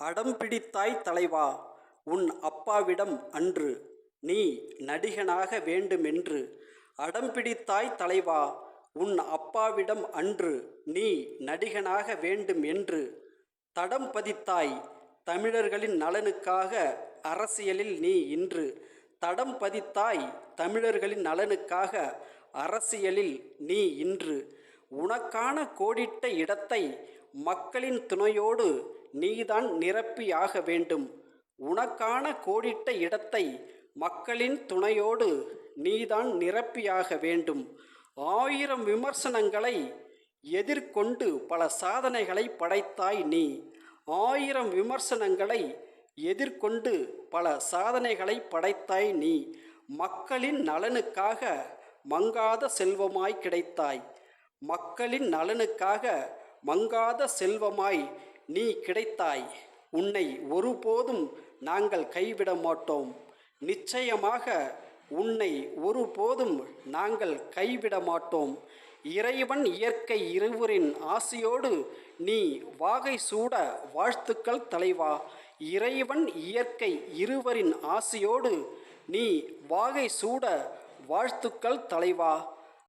அடம் பிடித்தாய் தலைவா உன் அப்பாவிடம் அன்று நீ நடிகனாக வேண்டுமென்று. அடம் பிடித்தாய் தலைவா உன் அப்பாவிடம் அன்று நீ நடிகனாக வேண்டும் என்று தடம் பதித்தாய் தமிழர்களின் நலனுக்காக அரசியலில் நீ இன்று. தடம் பதித்தாய் தமிழர்களின் நலனுக்காக அரசியலில் நீ இன்று. உனக்கான கோடிட்ட இடத்தை மக்களின் துணையோடு நீதான் நிரப்பியாக வேண்டும். உனக்கான கோடிட்ட இடத்தை மக்களின் துணையோடு நீதான் நிரப்பியாக வேண்டும். ஆயிரம் விமர்சனங்களை எதிர்கொண்டு பல சாதனைகளை படைத்தாய் நீ. ஆயிரம் விமர்சனங்களை எதிர்கொண்டு பல சாதனைகளை படைத்தாய் நீ. மக்களின் நலனுக்காக மங்காத செல்வமாய் கிடைத்தாய். மக்களின் நலனுக்காக மங்காத செல்வமாய் நீ கிடைத்தாய். உன்னை ஒருபோதும் நாங்கள் கைவிட மாட்டோம். நிச்சயமாக உன்னை ஒருபோதும் நாங்கள் கைவிட மாட்டோம். இறைவன் இயற்கை இருவரின் ஆசையோடு நீ வாகை சூட வாழ்த்துக்கள் தலைவா. இறைவன் இயற்கை இருவரின் ஆசையோடு நீ வாகை சூட வாழ்த்துக்கள் தலைவா.